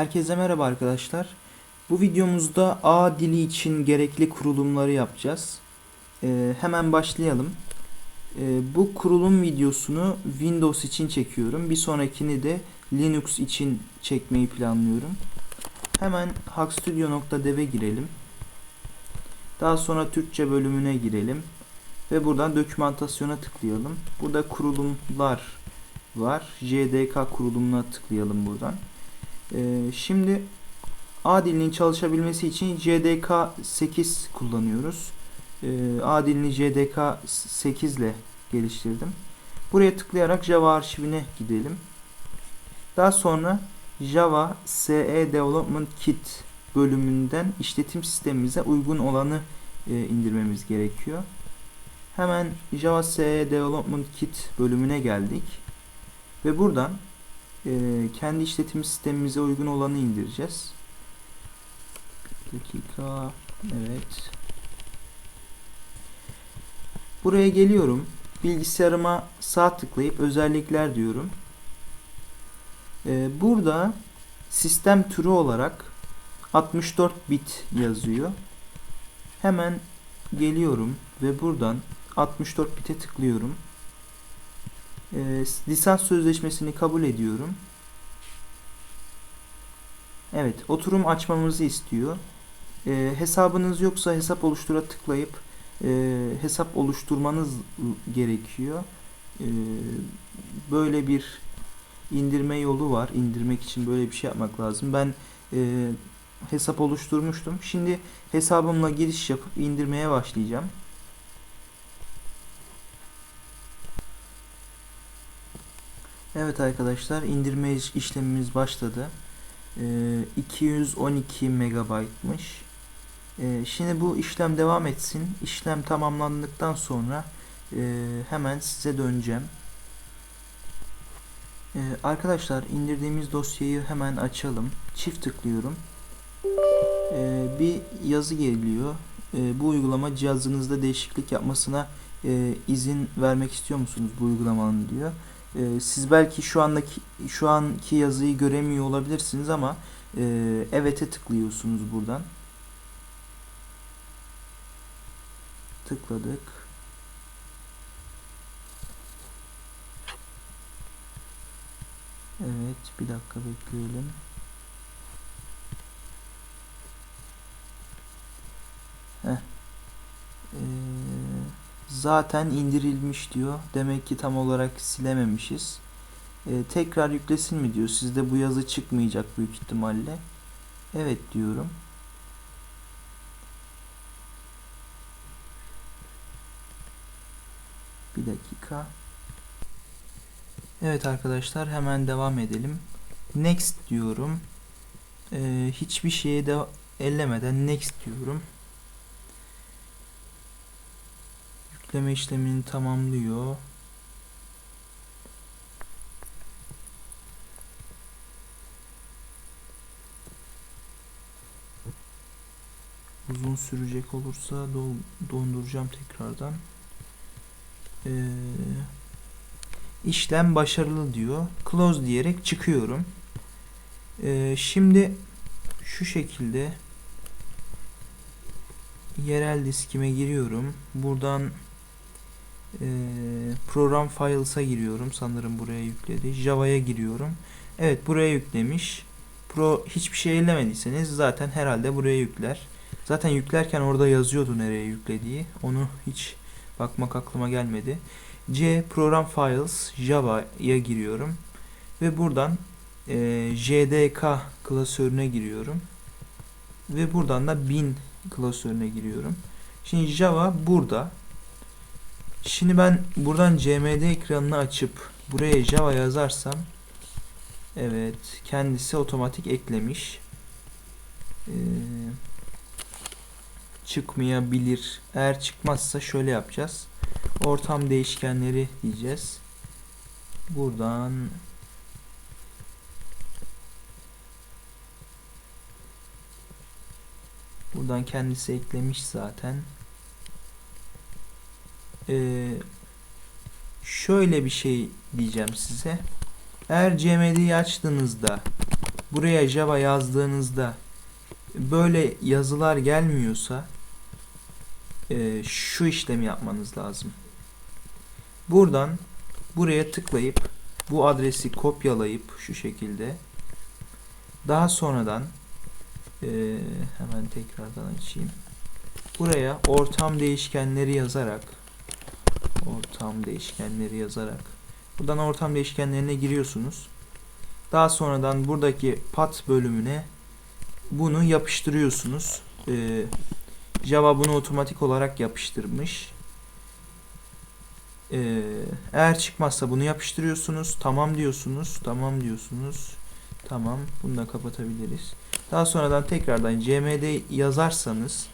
Herkese merhaba arkadaşlar. Bu videomuzda A dili için gerekli kurulumları yapacağız. Ee, hemen başlayalım. Ee, bu kurulum videosunu Windows için çekiyorum. Bir sonrakini de Linux için çekmeyi planlıyorum. Hemen hackstudio.dev'e girelim. Daha sonra Türkçe bölümüne girelim. Ve buradan dokümantasyona tıklayalım. Burada kurulumlar var. JDK kurulumuna tıklayalım buradan. Ee, şimdi A dilinin çalışabilmesi için JDK 8 kullanıyoruz. Ee, A dilini JDK 8 ile geliştirdim. Buraya tıklayarak Java arşivine gidelim. Daha sonra Java SE Development Kit bölümünden işletim sistemimize uygun olanı e, indirmemiz gerekiyor. Hemen Java SE Development Kit bölümüne geldik. Ve buradan e, kendi işletim sistemimize uygun olanı indireceğiz. Bir dakika. Evet. Buraya geliyorum. Bilgisayarıma sağ tıklayıp özellikler diyorum. E, burada sistem türü olarak 64 bit yazıyor. Hemen geliyorum ve buradan 64 bite tıklıyorum. E, lisans sözleşmesini kabul ediyorum. Evet, oturum açmamızı istiyor. E, hesabınız yoksa hesap oluştura tıklayıp e, hesap oluşturmanız gerekiyor. E, böyle bir indirme yolu var. İndirmek için böyle bir şey yapmak lazım. Ben e, hesap oluşturmuştum. Şimdi hesabımla giriş yapıp indirmeye başlayacağım. Evet arkadaşlar indirme iş- işlemimiz başladı. Ee, 212 megabaytmış. Ee, şimdi bu işlem devam etsin. İşlem tamamlandıktan sonra e, hemen size döneceğim. Ee, arkadaşlar indirdiğimiz dosyayı hemen açalım. Çift tıklıyorum. Ee, bir yazı geliyor. Ee, bu uygulama cihazınızda değişiklik yapmasına e, izin vermek istiyor musunuz bu uygulamanın diyor. Ee, siz belki şu andaki şu anki yazıyı göremiyor olabilirsiniz ama e, evet'e tıklıyorsunuz buradan. Tıkladık. Evet, bir dakika bekleyelim. Heh. Ee, zaten indirilmiş diyor. Demek ki tam olarak silememişiz. Ee, tekrar yüklesin mi diyor. Sizde bu yazı çıkmayacak büyük ihtimalle. Evet diyorum. Bir dakika. Evet arkadaşlar hemen devam edelim. Next diyorum. Ee, hiçbir şeye de ellemeden next diyorum. Yükleme işlemini tamamlıyor. Uzun sürecek olursa do- donduracağım tekrardan. Ee, işlem başarılı diyor. Close diyerek çıkıyorum. Ee, şimdi şu şekilde yerel diskime giriyorum. Buradan e, program files'a giriyorum. Sanırım buraya yükledi. Java'ya giriyorum. Evet buraya yüklemiş. Pro hiçbir şey ellemediyseniz zaten herhalde buraya yükler. Zaten yüklerken orada yazıyordu nereye yüklediği. Onu hiç bakmak aklıma gelmedi. C program files Java'ya giriyorum. Ve buradan e, JDK klasörüne giriyorum. Ve buradan da bin klasörüne giriyorum. Şimdi Java burada. Şimdi ben buradan CMD ekranını açıp buraya Java yazarsam evet kendisi otomatik eklemiş. Ee, çıkmayabilir. Eğer çıkmazsa şöyle yapacağız. Ortam değişkenleri diyeceğiz. Buradan Buradan kendisi eklemiş zaten. Ee, şöyle bir şey diyeceğim size. Eğer CMD'yi açtığınızda buraya Java yazdığınızda böyle yazılar gelmiyorsa e, şu işlemi yapmanız lazım. Buradan buraya tıklayıp bu adresi kopyalayıp şu şekilde daha sonradan e, hemen tekrardan açayım. Buraya ortam değişkenleri yazarak ortam değişkenleri yazarak buradan ortam değişkenlerine giriyorsunuz. Daha sonradan buradaki pat bölümüne bunu yapıştırıyorsunuz. Ee, Java bunu otomatik olarak yapıştırmış. Ee, eğer çıkmazsa bunu yapıştırıyorsunuz. Tamam diyorsunuz. Tamam diyorsunuz. Tamam. Bunu da kapatabiliriz. Daha sonradan tekrardan cmd yazarsanız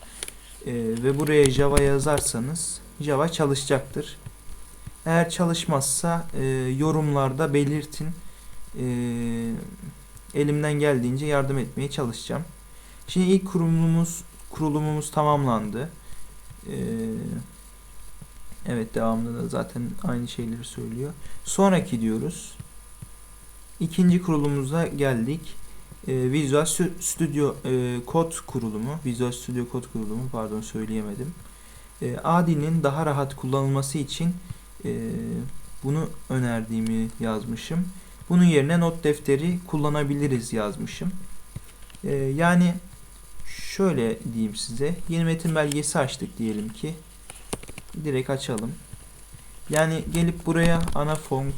e, ve buraya Java yazarsanız Java çalışacaktır. Eğer çalışmazsa e, yorumlarda belirtin. E, elimden geldiğince yardım etmeye çalışacağım. Şimdi ilk kurulumumuz kurulumumuz tamamlandı. E, evet devamında da zaten aynı şeyleri söylüyor. Sonraki diyoruz. İkinci kurulumuza geldik. E, Visual Studio e, kod kurulumu, Visual Studio kod kurulumu pardon söyleyemedim. E, Adi'nin daha rahat kullanılması için e, bunu önerdiğimi yazmışım. Bunun yerine not defteri kullanabiliriz yazmışım. E, yani şöyle diyeyim size. Yeni metin belgesi açtık diyelim ki. Direkt açalım. Yani gelip buraya ana fonk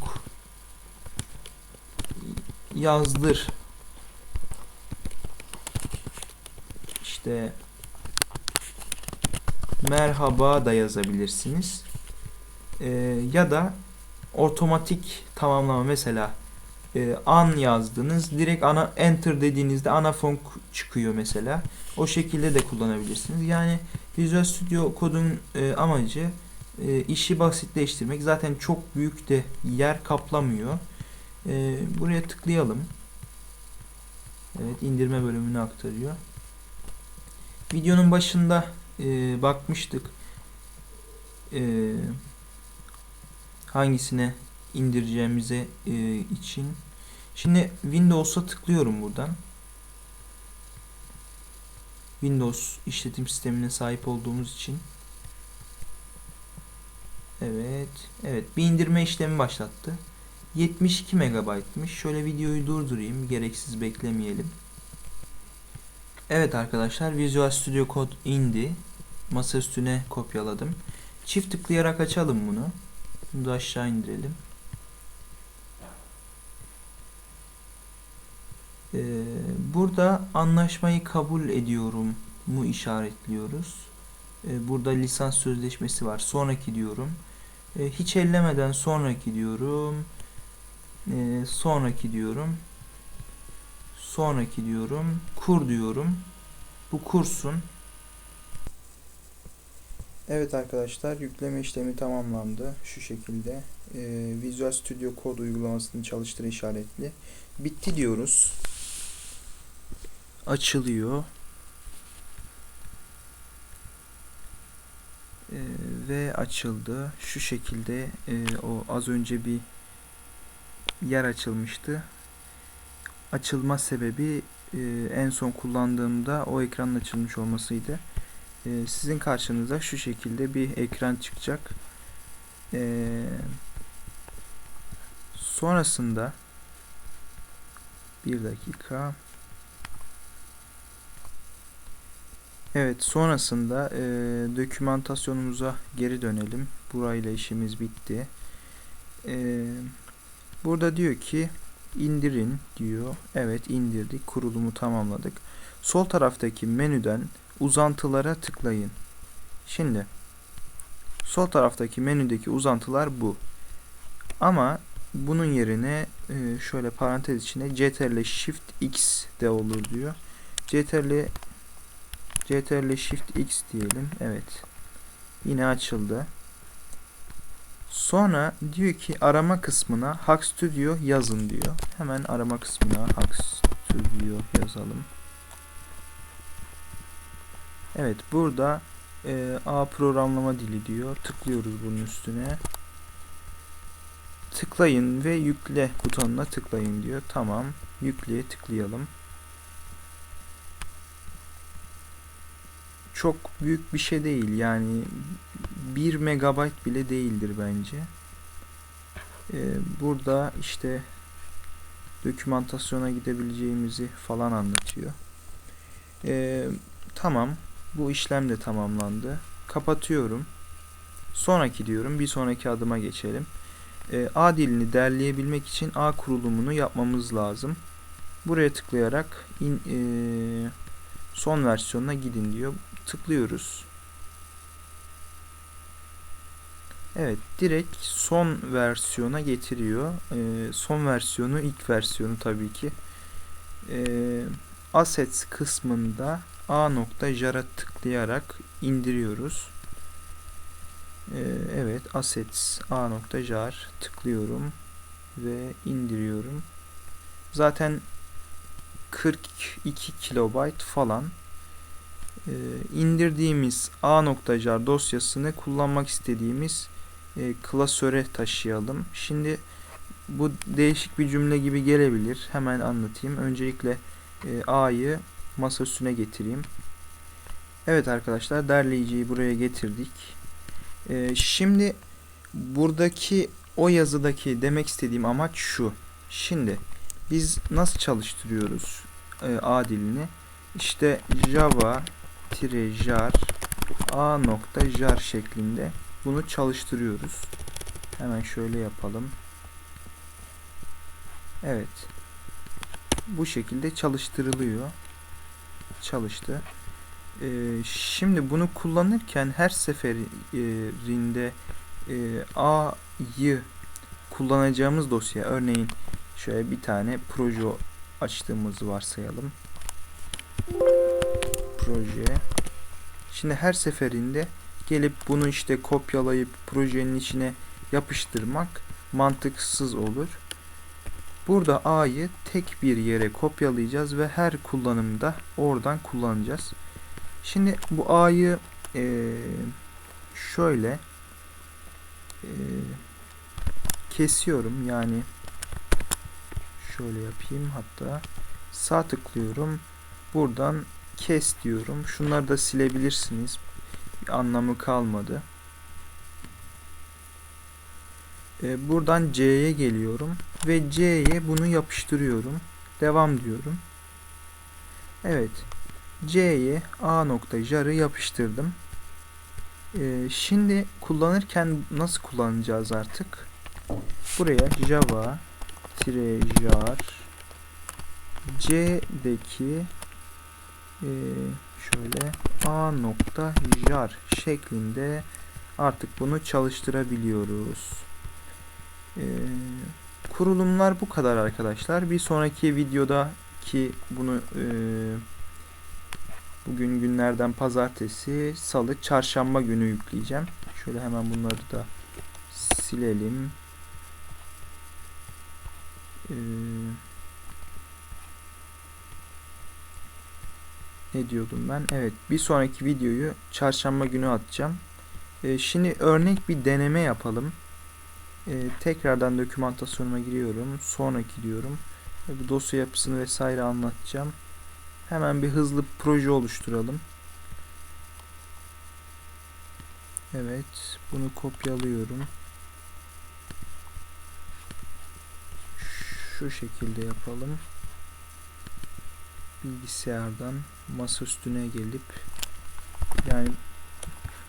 yazdır. İşte merhaba da yazabilirsiniz. Ee, ya da otomatik tamamlama mesela e, an yazdınız. Direkt ana enter dediğinizde ana fonk çıkıyor mesela. O şekilde de kullanabilirsiniz. Yani Visual Studio kodun e, amacı e, işi basitleştirmek. Zaten çok büyük de yer kaplamıyor. E, buraya tıklayalım. Evet indirme bölümünü aktarıyor. Videonun başında e, bakmıştık. E, hangisine indireceğimize e, için. Şimdi Windows'a tıklıyorum buradan. Windows işletim sistemine sahip olduğumuz için. Evet. Evet. Bir indirme işlemi başlattı. 72 megabaytmış. Şöyle videoyu durdurayım. Gereksiz beklemeyelim. Evet arkadaşlar Visual Studio Code indi. Masa üstüne kopyaladım. Çift tıklayarak açalım bunu. Bunu da aşağı indirelim. Ee, burada anlaşmayı kabul ediyorum mu işaretliyoruz. Ee, burada lisans sözleşmesi var. Sonraki diyorum. Ee, hiç ellemeden sonraki diyorum. Ee, sonraki diyorum. Sonraki diyorum. Kur diyorum. Bu kursun. Evet arkadaşlar yükleme işlemi tamamlandı. Şu şekilde. Ee, Visual Studio Code uygulamasını çalıştır işaretli. Bitti diyoruz. Açılıyor. Ee, ve açıldı. Şu şekilde e, o az önce bir yer açılmıştı. Açılma sebebi e, en son kullandığımda o ekranın açılmış olmasıydı. E, sizin karşınıza şu şekilde bir ekran çıkacak. E, sonrasında bir dakika Evet sonrasında e, dokümantasyonumuza geri dönelim. Burayla işimiz bitti. E, burada diyor ki indirin diyor. Evet indirdik. Kurulumu tamamladık. Sol taraftaki menüden uzantılara tıklayın. Şimdi sol taraftaki menüdeki uzantılar bu. Ama bunun yerine e, şöyle parantez içinde CTRL Shift X de olur diyor. CTRL CTRL Shift X diyelim. Evet. Yine açıldı. Sonra diyor ki arama kısmına Hack Studio yazın diyor. Hemen arama kısmına Hack Studio yazalım. Evet burada e, A programlama dili diyor. Tıklıyoruz bunun üstüne. tıklayın ve yükle butonuna tıklayın diyor. Tamam. Yükleye tıklayalım. Çok büyük bir şey değil. Yani 1 megabayt bile değildir bence. Ee, burada işte dokümantasyona gidebileceğimizi falan anlatıyor. Ee, tamam. Bu işlem de tamamlandı. Kapatıyorum. Sonraki diyorum. Bir sonraki adıma geçelim. Ee, A dilini derleyebilmek için A kurulumunu yapmamız lazım. Buraya tıklayarak in, ee, son versiyonuna gidin diyor. Tıklıyoruz. Evet, direkt son versiyona getiriyor. Ee, son versiyonu ilk versiyonu tabii ki. Ee, Assets kısmında A.jar'a tıklayarak indiriyoruz. Ee, evet, Assets A.jar tıklıyorum ve indiriyorum. Zaten 42 kilobayt falan ee, indirdiğimiz A.jar dosyasını kullanmak istediğimiz e, klasöre taşıyalım. Şimdi bu değişik bir cümle gibi gelebilir. Hemen anlatayım. Öncelikle e, A'yı masa üstüne getireyim. Evet arkadaşlar derleyiciyi buraya getirdik. E, şimdi buradaki o yazıdaki demek istediğim amaç şu. Şimdi biz nasıl çalıştırıyoruz e, A dilini? İşte Java jar a nokta jar şeklinde bunu çalıştırıyoruz. Hemen şöyle yapalım. Evet. Bu şekilde çalıştırılıyor. Çalıştı. Ee, şimdi bunu kullanırken her seferinde e, A'yı kullanacağımız dosya örneğin şöyle bir tane proje açtığımızı varsayalım. Proje. Şimdi her seferinde gelip bunu işte kopyalayıp projenin içine yapıştırmak mantıksız olur. Burada A'yı tek bir yere kopyalayacağız ve her kullanımda oradan kullanacağız. Şimdi bu A'yı e, şöyle e, kesiyorum. Yani şöyle yapayım. Hatta sağ tıklıyorum. Buradan kes diyorum. Şunları da silebilirsiniz. Bir anlamı kalmadı e, buradan C'ye geliyorum ve C'ye bunu yapıştırıyorum. Devam diyorum. Evet. C'ye A nokta jar'ı yapıştırdım. E, şimdi kullanırken nasıl kullanacağız artık? Buraya java tire jar C'deki e, şöyle a nokta jar şeklinde artık bunu çalıştırabiliyoruz. E, kurulumlar bu kadar arkadaşlar. Bir sonraki videoda ki bunu e, bugün günlerden pazartesi, salı, çarşamba günü yükleyeceğim. Şöyle hemen bunları da silelim. Eee ne diyordum ben? Evet bir sonraki videoyu çarşamba günü atacağım. E, şimdi örnek bir deneme yapalım. E, tekrardan dokümantasyonuma giriyorum. Sonraki diyorum. Bu dosya yapısını vesaire anlatacağım. Hemen bir hızlı proje oluşturalım. Evet. Bunu kopyalıyorum. Şu şekilde yapalım bilgisayardan masa üstüne gelip yani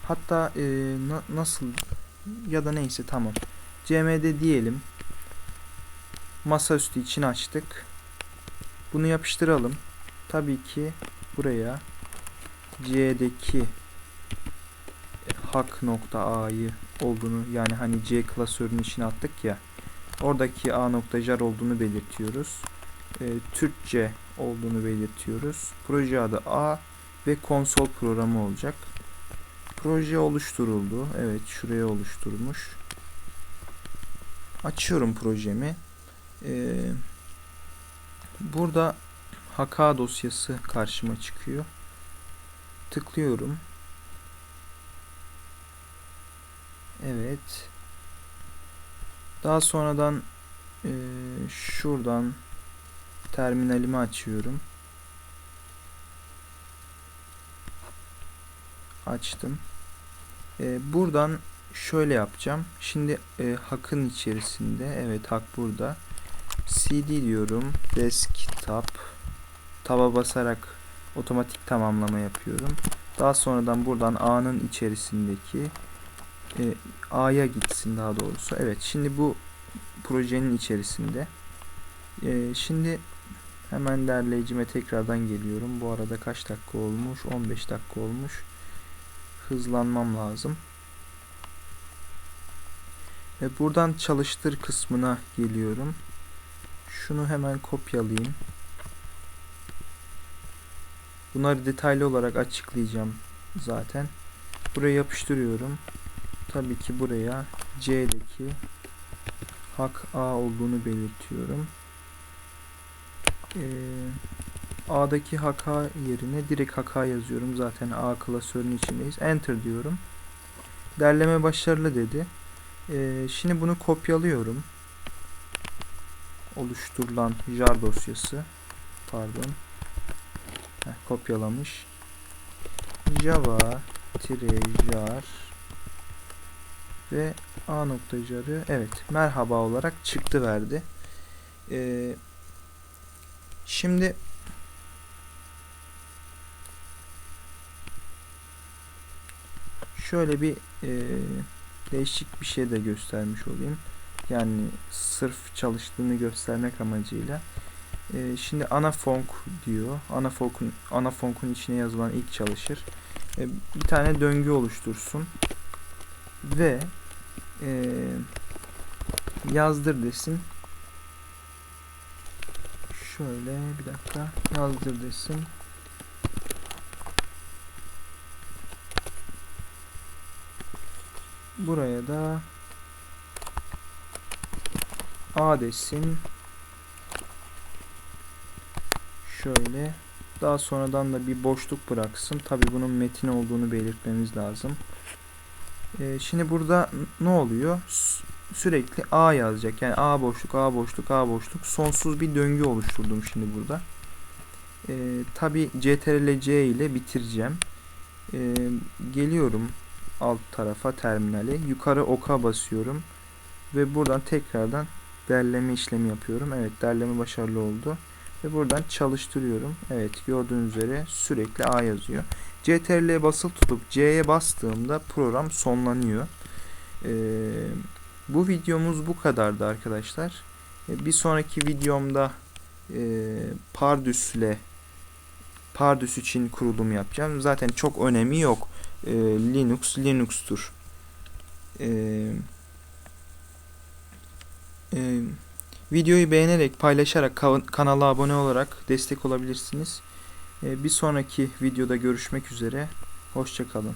hatta e, na, nasıl ya da neyse tamam cmd diyelim masaüstü için açtık bunu yapıştıralım tabii ki buraya c'deki hak nokta a'yı olduğunu yani hani c klasörünün içine attık ya oradaki a olduğunu belirtiyoruz e, Türkçe olduğunu belirtiyoruz. Proje adı A ve konsol programı olacak. Proje oluşturuldu. Evet şuraya oluşturmuş. Açıyorum projemi. Ee, burada haka dosyası karşıma çıkıyor. Tıklıyorum. Evet. Daha sonradan eee, şuradan terminalimi açıyorum. Açtım. Eee, buradan şöyle yapacağım. Şimdi eee, Hack'ın içerisinde evet Hack burada. CD diyorum. Desktop. Taba basarak otomatik tamamlama yapıyorum. Daha sonradan buradan A'nın içerisindeki e, A'ya gitsin daha doğrusu. Evet şimdi bu projenin içerisinde. E, şimdi hemen derleyicime tekrardan geliyorum. Bu arada kaç dakika olmuş? 15 dakika olmuş. Hızlanmam lazım. Ve buradan çalıştır kısmına geliyorum. Şunu hemen kopyalayayım. Bunları detaylı olarak açıklayacağım zaten. Buraya yapıştırıyorum. Tabii ki buraya C'deki hak A olduğunu belirtiyorum. Ee, A'daki hak A yerine direkt hak A yazıyorum. Zaten A klasörünün içindeyiz. Enter diyorum. Derleme başarılı dedi. Ee, şimdi bunu kopyalıyorum. Oluşturulan jar dosyası. Pardon. Heh, kopyalamış. Java jar ve a nokta jarı evet merhaba olarak çıktı verdi. Ee, şimdi şöyle bir e, değişik bir şey de göstermiş olayım. Yani sırf çalıştığını göstermek amacıyla. Ee, şimdi ana fonk diyor. Ana fonkun ana fonkun içine yazılan ilk çalışır. Ee, bir tane döngü oluştursun ve e, yazdır desin. Şöyle bir dakika yazdır desin. Buraya da A desin. Şöyle. Daha sonradan da bir boşluk bıraksın. Tabi bunun metin olduğunu belirtmemiz lazım. Ee, şimdi burada ne oluyor? Sü- Sürekli A yazacak. Yani A boşluk, A boşluk, A boşluk. Sonsuz bir döngü oluşturdum şimdi burada. Ee, Tabi CTRL C ile bitireceğim. Ee, geliyorum alt tarafa terminale. Yukarı oka basıyorum. Ve buradan tekrardan derleme işlemi yapıyorum. Evet derleme başarılı oldu ve buradan çalıştırıyorum. Evet gördüğünüz üzere sürekli A yazıyor. CTRL'ye basılı tutup C'ye bastığımda program sonlanıyor. Ee, bu videomuz bu kadardı arkadaşlar. Ee, bir sonraki videomda e, Pardus ile Pardus için kurulum yapacağım. Zaten çok önemi yok. Ee, Linux Linux'tur. Ee, e, Videoyu beğenerek, paylaşarak, ka- kanala abone olarak destek olabilirsiniz. Ee, Bir sonraki videoda görüşmek üzere. Hoşçakalın.